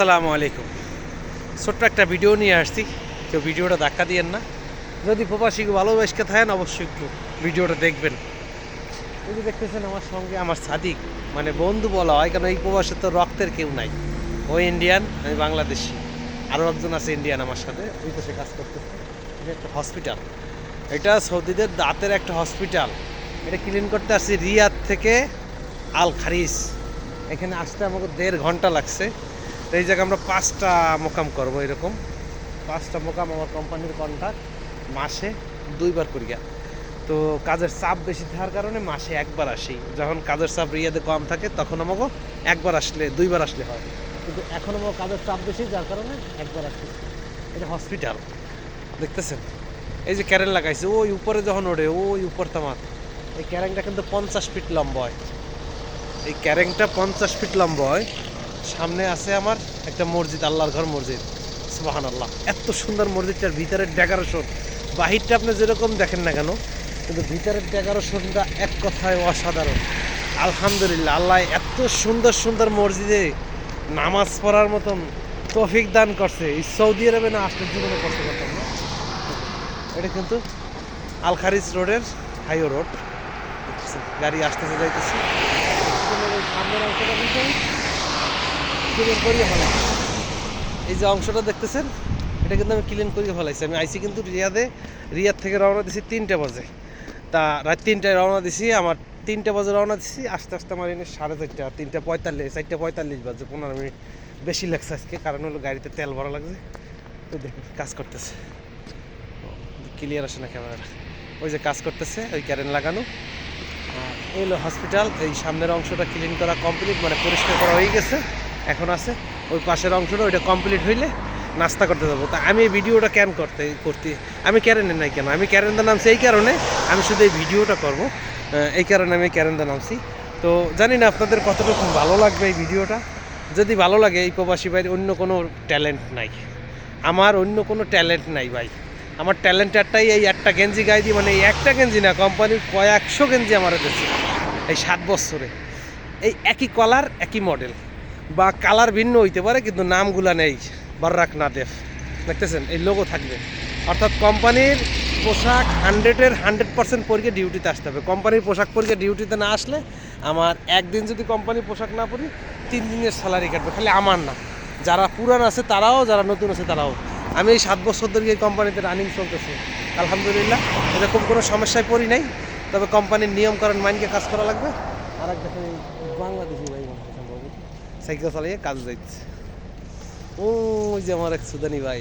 আসসালামু আলাইকুম। ছোট্ট একটা ভিডিও নিয়ে আসছি। কেউ ভিডিওটা ধাক্কা দিয়েন না। যদি প্রবাসী ভালোবাসকে থাকেন, অবশ্যই একটু ভিডিওটা দেখবেন। এই যে দেখতেছেন আমার সঙ্গে আমার সাদিক মানে বন্ধু বলা হয়, কারণ এই প্রবাসে তো রক্তের কেউ নাই। ও ইন্ডিয়ান আমি বাংলাদেশি। আরও একজন আছে ইন্ডিয়ান আমার সাথে, ওই দেশে কাজ করতেছে। এটা একটা হসপিটাল এটা সৌদিদের দাঁতের একটা হসপিটাল এটা ক্লিন করতে আসছি রিয়াদ থেকে আল খারিস এখানে আসতে আমাকে দেড় ঘণ্টা লাগছে। তো এই জায়গায় আমরা পাঁচটা মোকাম করব এরকম। পাঁচটা মোকাম আমার কোম্পানির কন্ট্রাক্ট মাসে দুইবার করিয়া। তো কাজের চাপ বেশি থাকার কারণে মাসে একবার আসি। যখন কাজের চাপ রিয়াদে কম থাকে, তখন আমাকে একবার আসলে, দুইবার আসলে হয়। কিন্তু এখন আমার কাজের চাপ বেশি, যার কারণে একবার আসতেছি এটা হসপিটাল দেখতেছেন? এই যে ক্যারেন লাগাইছে, ওই উপরে যখন ওঠে ওই উপর তামাত এই ক্যারেনটা কিন্তু পঞ্চাশ ফিট লম্বা হয়। এই ক্যারেংটা পঞ্চাশ ফিট লম্বা হয়। সামনে আছে আমার একটা মসজিদ, আল্লাহর ঘর মসজিদ। সুবাহান আল্লাহ এত সুন্দর মসজিদটার ভিতরের ডেকোরেশন বাহিরটা আপনি যেরকম দেখেন না কেন, কিন্তু ভিতরের ডেকোরেশনটা এক কথায় অসাধারণ। আলহামদুলিল্লাহ, আল্লাহ এত সুন্দর সুন্দর মসজিদে নামাজ পড়ার মতন তৌফিক দান করছে। এই সৌদি আরবে না আসলে জীবনে কষ্ট করতাম না। এটা কিন্তু আল খারিজ রোডের হাইও রোড। গাড়ি আসতেছে, যাইতেছে। সামনের অংশটা কিন্তু ক্লিন করিয়ে ফেলাইছি এই যে অংশটা দেখতেছেন, এটা কিন্তু আমি ক্লিন করিয়ে ফেলাইছি। আমি আইসি কিন্তু রিয়াদে, রিয়াদ থেকে রওনা দিছি তিনটে বাজে। তা রাত তিনটায় রওনা দিছি, আমার তিনটে বাজে রওনা দিছি, আস্তে আস্তে আমার এনে সাড়ে চারটা, তিনটা পঁয়তাল্লিশ, চারটে পঁয়তাল্লিশ বাজে, পনেরো মিনিট বেশি লাগছে আজকে, কারণ হলো গাড়িতে তেল ভরা লাগছে। তো দেখুন কাজ করতেছে। ক্লিয়ার আসে না ক্যামেরাটা। ওই যে কাজ করতেছে, ওই ক্যারেন লাগানো। এই হলো হসপিটাল এই সামনের অংশটা ক্লিন করা কমপ্লিট মানে পরিষ্কার করা হয়ে গেছে। এখন আছে, ওই পাশের অংশটা, ওইটা কমপ্লিট হইলে নাস্তা করতে যাব। তা আমি এই ভিডিওটা ক্যান করতে করতে, আমি ক্যারেনের নাই কেন? আমি ক্যারেনদা নামছি এই কারণে আমি শুধু এই ভিডিওটা করব। এই কারণে আমি ক্যারেনদা নামছি। তো জানি না আপনাদের কতটুকু ভালো লাগবে এই ভিডিওটা। যদি ভালো লাগে এই প্রবাসী ভাইয়ের অন্য কোনো ট্যালেন্ট নাই। আমার অন্য কোনো ট্যালেন্ট নাই ভাই। আমার ট্যালেন্ট একটাই, এই একটা গেঞ্জি গাই দিয়ে মানে এই একটা গেঞ্জি না, কোম্পানির কয়েকশো গেঞ্জি আমার দিচ্ছে। এই সাত বছরে। এই একই কলার একই মডেল বা কালার ভিন্ন হইতে পারে, কিন্তু নামগুলা নেই, বার্রাক নাদেফ। দেখতেছেন, এই লোগো থাকবে। অর্থাৎ কোম্পানির পোশাক হান্ড্রেডের হান্ড্রেড পার্সেন্ট পরীকে ডিউটিতে আসতে হবে। কোম্পানির পোশাক পরীকে ডিউটিতে না আসলে আমার একদিন যদি কোম্পানির পোশাক না পরি, তিন দিনের স্যালারি কাটবে। খালি আমার না। যারা পুরান আছে তারাও, যারা নতুন আছে তারাও। আমি এই সাত বছর ধরে এই কোম্পানিতে রানিং চলতেছে। আলহামদুলিল্লাহ, এরকম কোনো সমস্যায় পড়ি নাই। তবে কোম্পানির নিয়মকরণ মাইনকে কাজ করা লাগবে। আর এক দেখেন বাংলাদেশি ভাই। সাইকেল চালিয়ে কাজ যাইতেছে। ও যে আমার এক সুদানি ভাই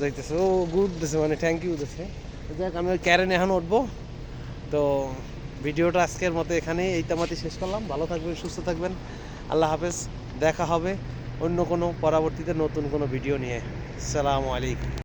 যাইতেছে, ও গুড দিছে মানে থ্যাংক ইউ দিছে দেখ আমি ওই ক্যারেন এখন উঠবো। তো ভিডিওটা আজকের মতো এখানেই, এই তামাতি শেষ করলাম। ভালো থাকবেন, সুস্থ থাকবেন। আল্লাহ হাফেজ, দেখা হবে অন্য কোনো পরবর্তীতে নতুন কোনো ভিডিও নিয়ে। সালামু আলাইকুম।